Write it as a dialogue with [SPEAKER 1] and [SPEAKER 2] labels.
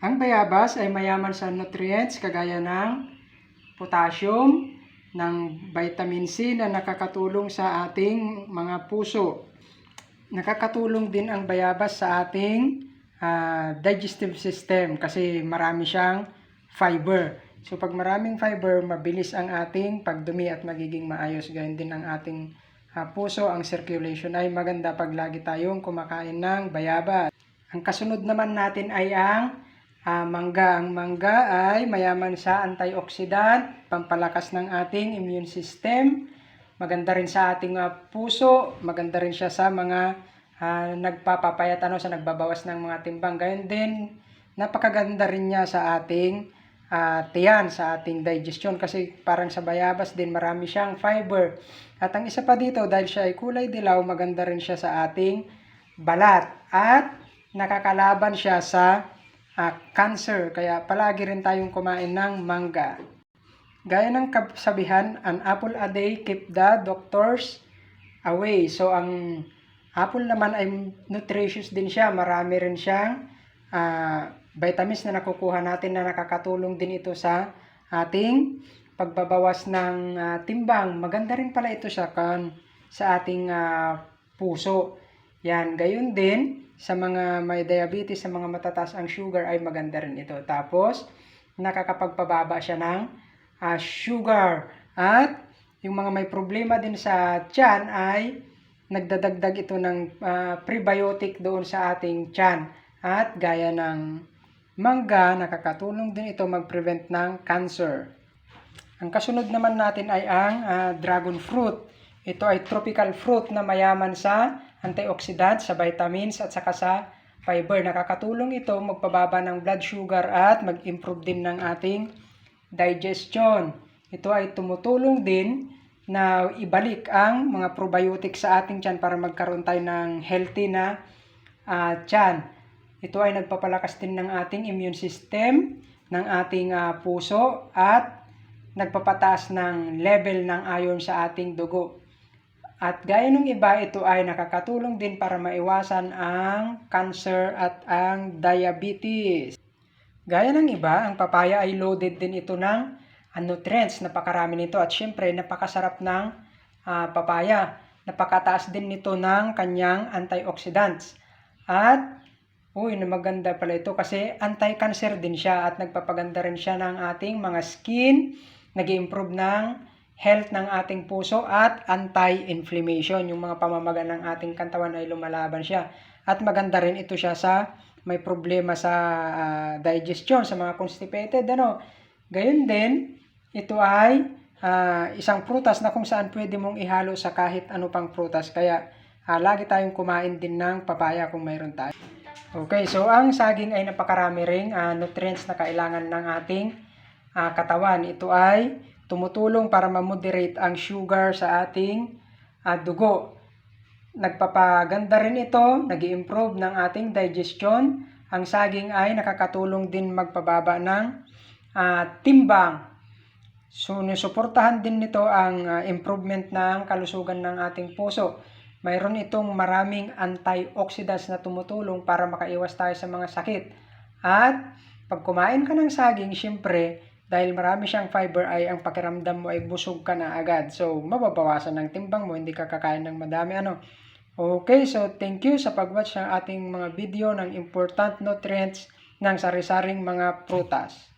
[SPEAKER 1] Ang bayabas ay mayaman sa nutrients kagaya ng potassium, ng vitamin C na nakakatulong sa ating mga puso. Nakakatulong din ang bayabas sa ating ah, digestive system kasi marami siyang fiber. So pag maraming fiber, mabilis ang ating pagdumi at magiging maayos. Gayun din ang ating ah, puso, ang circulation ay maganda pag lagi tayong kumakain ng bayabas. Ang kasunod naman natin ay ang ah, mangga. Ang mangga ay mayaman sa antioxidant, pampalakas ng ating immune system, maganda rin sa ating ah, puso, maganda rin siya sa mga ah, nagpapapayat ano sa nagbabawas ng mga timbang. Gayon din, napakaganda rin niya sa ating ah, tiyan, sa ating digestion kasi parang sa bayabas din marami siyang fiber. At ang isa pa dito dahil siya ay kulay dilaw, maganda rin siya sa ating balat at nakakalaban siya sa ah, cancer. Kaya palagi rin tayong kumain ng mangga. Gaya ng kasabihan, an apple a day keep the doctors away. So, ang apple naman ay nutritious din siya. Marami rin siyang ah, vitamins na nakukuha natin na nakakatulong din ito sa ating pagbabawas ng ah, timbang. Maganda rin pala ito sa, kan, sa ating ah, puso. Yan, gayon din sa mga may diabetes, sa mga matataas ang sugar ay maganda rin ito. Tapos, nakakapagpababa siya ng ah, sugar. At yung mga may problema din sa tiyan ay nagdadagdag ito ng ah, prebiotic doon sa ating tiyan. At gaya ng mangga, nakakatulong din ito mag-prevent ng cancer. Ang kasunod naman natin ay ang ah, dragon fruit. Ito ay tropical fruit na mayaman sa antioxidants, sa vitamins at saka sa fiber. Nakakatulong ito magpababa ng blood sugar at mag-improve din ng ating digestion. Ito ay tumutulong din na ibalik ang mga probiotic sa ating tiyan para magkaroon tayo ng healthy na ah, tiyan. Ito ay nagpapalakas din ng ating immune system, ng ating ah, puso at nagpapataas ng level ng iron sa ating dugo. At gaya ng iba, ito ay nakakatulong din para maiwasan ang cancer at ang diabetes. Gaya ng iba, ang papaya ay loaded din ito ng ah, nutrients. Napakarami nito at syempre napakasarap ng ah, papaya. Napakataas din nito ng kanyang antioxidants. At Uy, na maganda pala ito kasi anti-cancer din siya at nagpapaganda rin siya ng ating mga skin, nag improve ng health ng ating puso at anti-inflammation. Yung mga pamamaga ng ating kantawan ay lumalaban siya. At maganda rin ito siya sa may problema sa ah, digestion, sa mga constipated. Ano? Gayon din, ito ay ah, isang prutas na kung saan pwede mong ihalo sa kahit ano pang prutas. Kaya ah, lagi tayong kumain din ng papaya kung mayroon tayo. Okay, so ang saging ay napakarami ring ah, nutrients na kailangan ng ating ah, katawan. Ito ay tumutulong para ma-moderate ang sugar sa ating ah, dugo. Nagpapaganda rin ito, nag improve ng ating digestion. Ang saging ay nakakatulong din magpababa ng ah, timbang. So, nusuportahan din nito ang ah, improvement ng kalusugan ng ating puso. Mayroon itong maraming antioxidants na tumutulong para makaiwas tayo sa mga sakit. At pag kumain ka ng saging, syempre, dahil marami siyang fiber ay ang pakiramdam mo ay busog ka na agad. So, mababawasan ng timbang mo, hindi ka kakain ng madami. Ano? Okay, so thank you sa pag-watch ng ating mga video ng important nutrients ng sari-saring mga prutas.